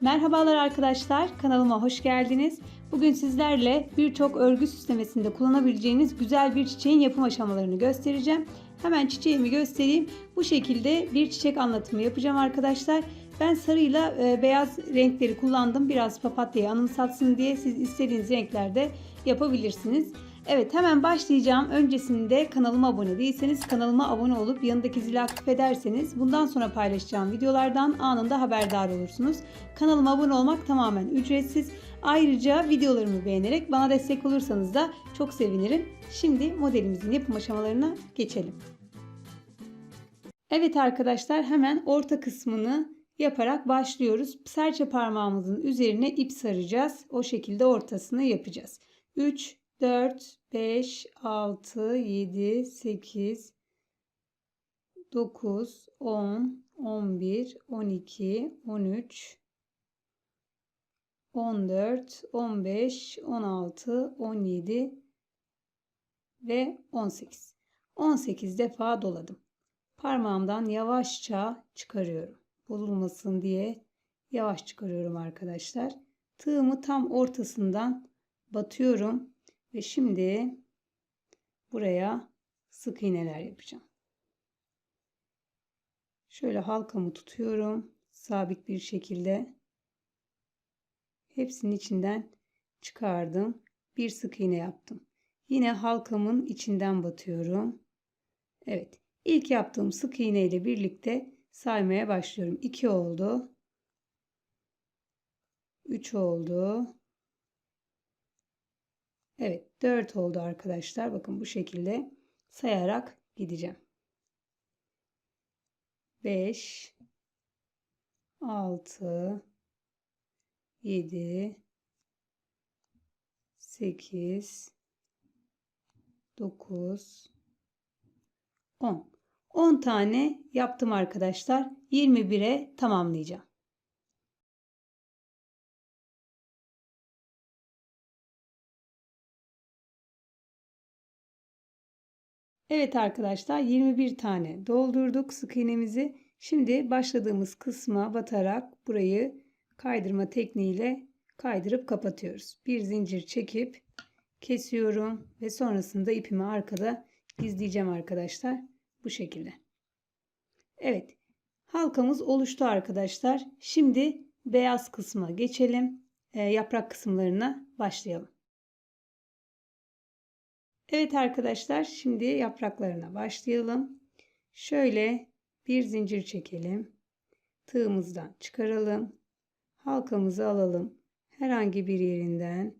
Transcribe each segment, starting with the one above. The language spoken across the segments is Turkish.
Merhabalar arkadaşlar, kanalıma hoş geldiniz. Bugün sizlerle birçok örgü süslemesinde kullanabileceğiniz güzel bir çiçeğin yapım aşamalarını göstereceğim. Hemen çiçeğimi göstereyim. Bu şekilde bir çiçek anlatımı yapacağım arkadaşlar. Ben sarıyla e, beyaz renkleri kullandım. Biraz papatyayı anımsatsın diye siz istediğiniz renklerde yapabilirsiniz. Evet hemen başlayacağım. Öncesinde kanalıma abone değilseniz kanalıma abone olup yanındaki zili aktif ederseniz bundan sonra paylaşacağım videolardan anında haberdar olursunuz. Kanalıma abone olmak tamamen ücretsiz. Ayrıca videolarımı beğenerek bana destek olursanız da çok sevinirim. Şimdi modelimizin yapım aşamalarına geçelim. Evet arkadaşlar hemen orta kısmını yaparak başlıyoruz. Serçe parmağımızın üzerine ip saracağız. O şekilde ortasını yapacağız. 3, 4, 5, 6, 7, 8, 9, 10, 11, 12, 13, 14, 15, 16, 17 ve 18. 18 defa doladım. Parmağımdan yavaşça çıkarıyorum. Bozulmasın diye yavaş çıkarıyorum arkadaşlar. Tığımı tam ortasından batıyorum ve şimdi buraya sık iğneler yapacağım. Şöyle halkamı tutuyorum sabit bir şekilde. Hepsinin içinden çıkardım. Bir sık iğne yaptım. Yine halkamın içinden batıyorum. Evet. İlk yaptığım sık iğne ile birlikte saymaya başlıyorum. 2 oldu. 3 oldu. Evet 4 oldu arkadaşlar. Bakın bu şekilde sayarak gideceğim. 5 6 7 8 9 10 10 tane yaptım arkadaşlar. 21'e tamamlayacağım. Evet arkadaşlar 21 tane doldurduk sık iğnemizi. Şimdi başladığımız kısma batarak burayı kaydırma tekniğiyle kaydırıp kapatıyoruz. Bir zincir çekip kesiyorum ve sonrasında ipimi arkada gizleyeceğim arkadaşlar. Bu şekilde. Evet. Halkamız oluştu arkadaşlar. Şimdi beyaz kısma geçelim. E, yaprak kısımlarına başlayalım. Evet arkadaşlar şimdi yapraklarına başlayalım. Şöyle bir zincir çekelim. Tığımızdan çıkaralım. Halkamızı alalım. Herhangi bir yerinden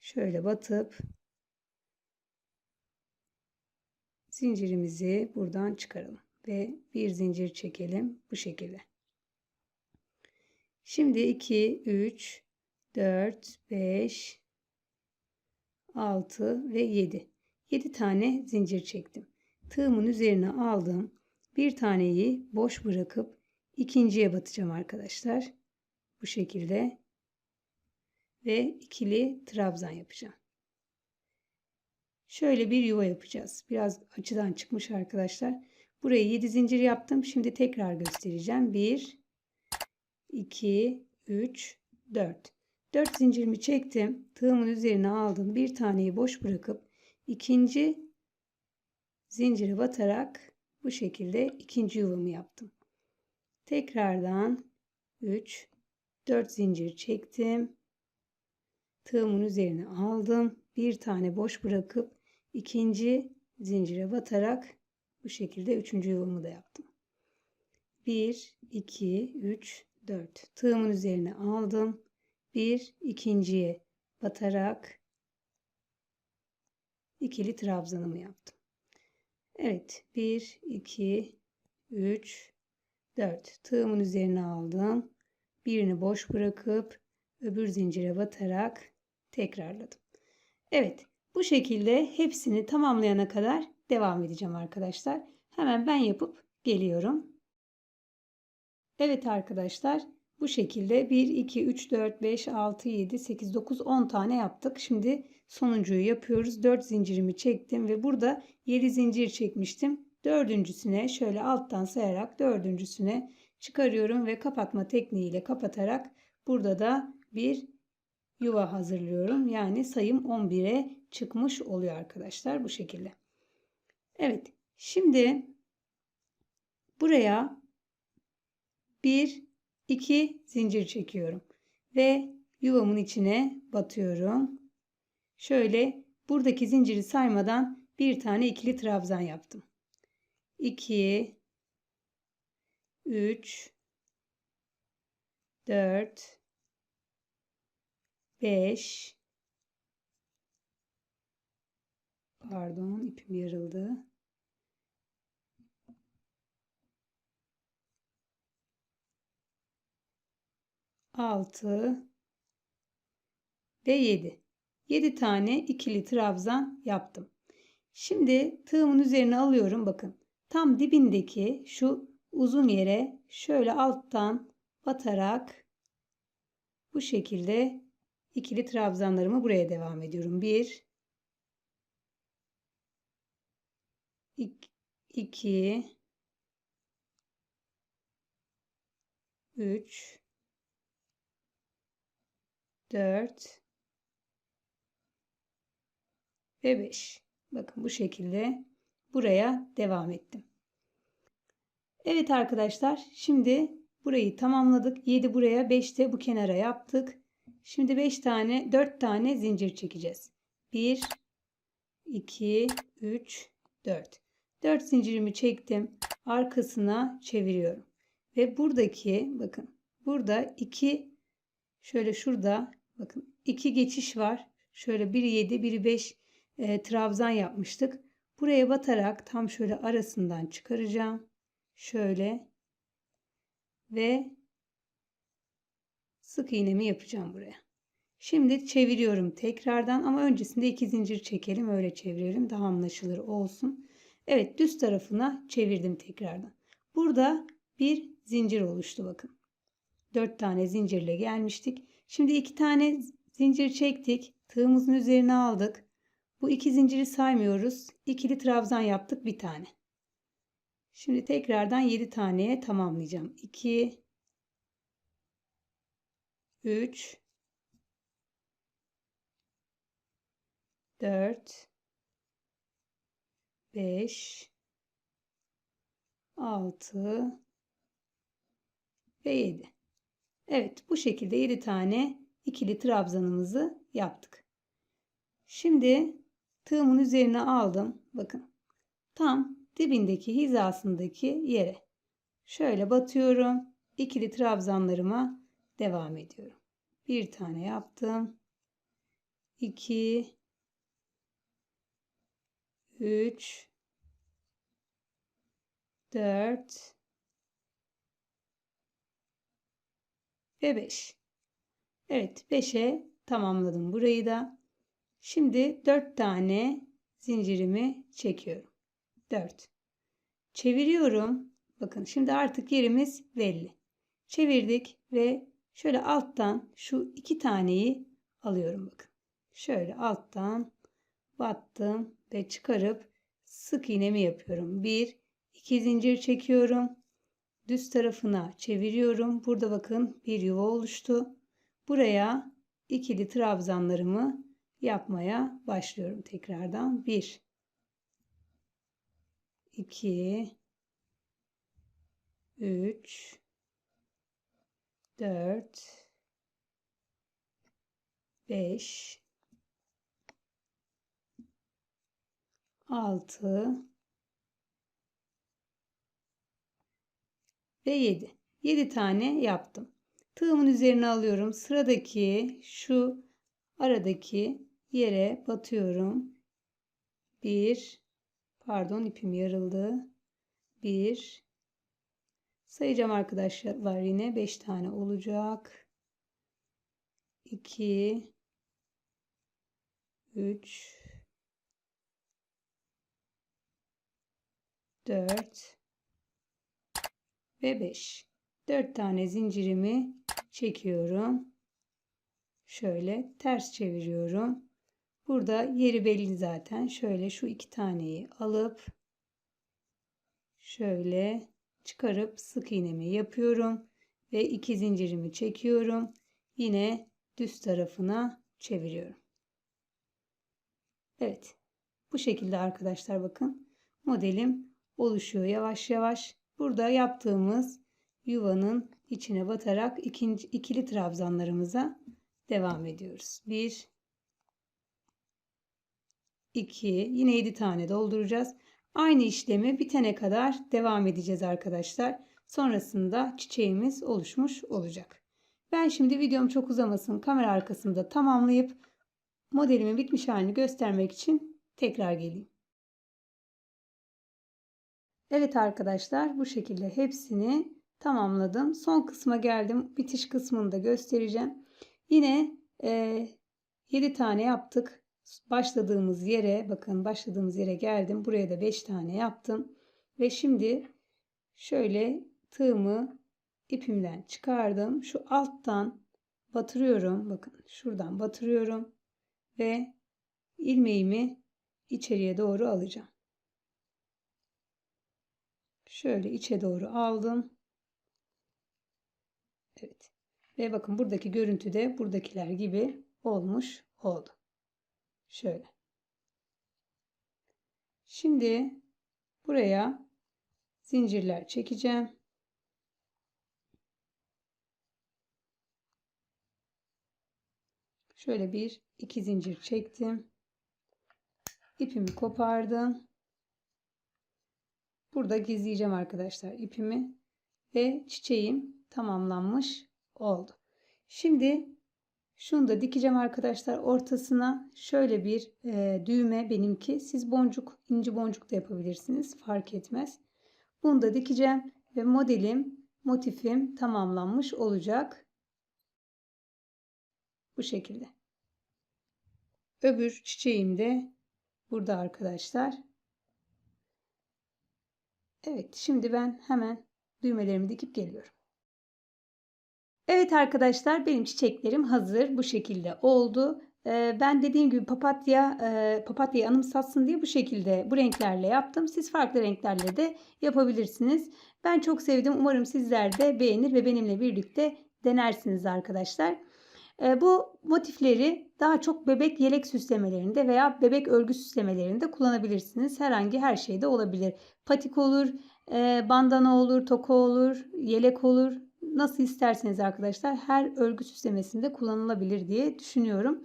şöyle batıp zincirimizi buradan çıkaralım ve bir zincir çekelim bu şekilde. Şimdi 2 3 4 5 6 ve 7. 7 tane zincir çektim. Tığımın üzerine aldım. Bir taneyi boş bırakıp ikinciye batacağım arkadaşlar. Bu şekilde ve ikili trabzan yapacağım. Şöyle bir yuva yapacağız. Biraz açıdan çıkmış arkadaşlar. Buraya 7 zincir yaptım. Şimdi tekrar göstereceğim. 1 2 3 4 4 zincirimi çektim. Tığımın üzerine aldım. Bir taneyi boş bırakıp ikinci zinciri batarak bu şekilde ikinci yuvamı yaptım. Tekrardan 3 4 zincir çektim. Tığımın üzerine aldım. Bir tane boş bırakıp ikinci zincire batarak bu şekilde üçüncü yuvamı da yaptım. 1 2 3 4 tığımın üzerine aldım. Bir ikinciye batarak ikili trabzanımı yaptım. Evet 1 2 3 4 tığımın üzerine aldım. Birini boş bırakıp öbür zincire batarak tekrarladım. Evet bu şekilde hepsini tamamlayana kadar devam edeceğim arkadaşlar. Hemen ben yapıp geliyorum. Evet arkadaşlar bu şekilde 1, 2, 3, 4, 5, 6, 7, 8, 9, 10 tane yaptık. Şimdi sonuncuyu yapıyoruz. 4 zincirimi çektim ve burada 7 zincir çekmiştim. Dördüncüsüne şöyle alttan sayarak dördüncüsüne çıkarıyorum ve kapatma tekniğiyle kapatarak Burada da bir yuva hazırlıyorum. Yani sayım 11'e çıkmış oluyor arkadaşlar bu şekilde. Evet. Şimdi buraya bir iki zincir çekiyorum ve yuvamın içine batıyorum. Şöyle buradaki zinciri saymadan bir tane ikili trabzan yaptım. 2 3 4 5 Pardon ipim yarıldı. Altı ve yedi. Yedi tane ikili trabzan yaptım. Şimdi tığımın üzerine alıyorum. Bakın tam dibindeki şu uzun yere şöyle alttan batarak bu şekilde ikili trabzanlarımı buraya devam ediyorum. 1 2 3 4 ve 5. Bakın bu şekilde buraya devam ettim. Evet arkadaşlar şimdi burayı tamamladık. 7 buraya 5 de bu kenara yaptık. Şimdi 5 tane 4 tane zincir çekeceğiz. 1 2 3 4. 4 zincirimi çektim. Arkasına çeviriyorum. Ve buradaki bakın burada 2 şöyle şurada bakın 2 geçiş var. Şöyle biri 7 biri 5 e, trabzan yapmıştık. Buraya batarak tam şöyle arasından çıkaracağım. Şöyle ve sık iğnemi yapacağım buraya. Şimdi çeviriyorum tekrardan ama öncesinde iki zincir çekelim öyle çevirelim daha anlaşılır olsun. Evet düz tarafına çevirdim tekrardan. Burada bir zincir oluştu bakın. Dört tane zincirle gelmiştik. Şimdi iki tane zincir çektik. Tığımızın üzerine aldık. Bu iki zinciri saymıyoruz. İkili trabzan yaptık bir tane. Şimdi tekrardan 7 taneye tamamlayacağım. 2 3 4 5 6 ve 7. Evet bu şekilde 7 tane ikili trabzanımızı yaptık. Şimdi tığımın üzerine aldım. Bakın tam dibindeki hizasındaki yere şöyle batıyorum. İkili trabzanlarıma devam ediyorum. Bir tane yaptım. 2 3 4 ve 5. Evet 5'e tamamladım burayı da. Şimdi 4 tane zincirimi çekiyorum. 4. Çeviriyorum. Bakın şimdi artık yerimiz belli. Çevirdik ve şöyle alttan şu iki taneyi alıyorum bakın. Şöyle alttan battım ve çıkarıp sık iğnemi yapıyorum. Bir, iki zincir çekiyorum. Düz tarafına çeviriyorum. Burada bakın bir yuva oluştu. Buraya ikili trabzanlarımı yapmaya başlıyorum tekrardan. Bir, iki, üç, dört, beş, 6 ve 7. 7 tane yaptım. Tığımın üzerine alıyorum. Sıradaki şu aradaki yere batıyorum. 1 pardon ipim yarıldı. 1 sayacağım arkadaşlar yine 5 tane olacak. 2 3 4 ve 5. 4 tane zincirimi çekiyorum. Şöyle ters çeviriyorum. Burada yeri belli zaten. Şöyle şu iki taneyi alıp şöyle çıkarıp sık iğnemi yapıyorum ve iki zincirimi çekiyorum. yine düz tarafına çeviriyorum. Evet. Bu şekilde arkadaşlar bakın. Modelim oluşuyor yavaş yavaş. Burada yaptığımız yuvanın içine batarak ikinci, ikili trabzanlarımıza devam ediyoruz. 1 2 yine 7 tane dolduracağız. Aynı işlemi bitene kadar devam edeceğiz arkadaşlar. Sonrasında çiçeğimiz oluşmuş olacak. Ben şimdi videom çok uzamasın kamera arkasında tamamlayıp modelimin bitmiş halini göstermek için tekrar geleyim. Evet arkadaşlar bu şekilde hepsini tamamladım. Son kısma geldim. Bitiş kısmını da göstereceğim. Yine e, 7 tane yaptık. Başladığımız yere bakın başladığımız yere geldim. Buraya da 5 tane yaptım. Ve şimdi şöyle tığımı ipimden çıkardım. Şu alttan batırıyorum. Bakın şuradan batırıyorum. Ve ilmeğimi içeriye doğru alacağım. Şöyle içe doğru aldım. Evet. Ve bakın buradaki görüntü de buradakiler gibi olmuş oldu. Şöyle. Şimdi buraya zincirler çekeceğim. Şöyle bir iki zincir çektim. İpimi kopardım. Burada gizleyeceğim arkadaşlar ipimi ve çiçeğim tamamlanmış oldu. Şimdi şunu da dikeceğim arkadaşlar ortasına şöyle bir e, düğme benimki. Siz boncuk, inci boncuk da yapabilirsiniz. Fark etmez. Bunu da dikeceğim ve modelim, motifim tamamlanmış olacak. Bu şekilde. Öbür çiçeğim de burada arkadaşlar. Evet şimdi ben hemen düğmelerimi dikip geliyorum. Evet arkadaşlar benim çiçeklerim hazır bu şekilde oldu. Ee, ben dediğim gibi papatya e, papatyayı anımsatsın diye bu şekilde bu renklerle yaptım. Siz farklı renklerle de yapabilirsiniz. Ben çok sevdim. Umarım sizler de beğenir ve benimle birlikte denersiniz arkadaşlar. Ee, bu motifleri daha çok bebek yelek süslemelerinde veya bebek örgü süslemelerinde kullanabilirsiniz. Herhangi her şeyde olabilir. Patik olur, e, bandana olur, toka olur, yelek olur nasıl isterseniz arkadaşlar her örgü süslemesinde kullanılabilir diye düşünüyorum.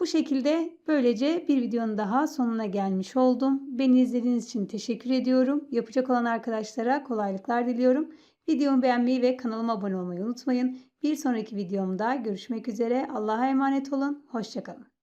Bu şekilde böylece bir videonun daha sonuna gelmiş oldum. Beni izlediğiniz için teşekkür ediyorum. Yapacak olan arkadaşlara kolaylıklar diliyorum. Videomu beğenmeyi ve kanalıma abone olmayı unutmayın. Bir sonraki videomda görüşmek üzere. Allah'a emanet olun. Hoşçakalın.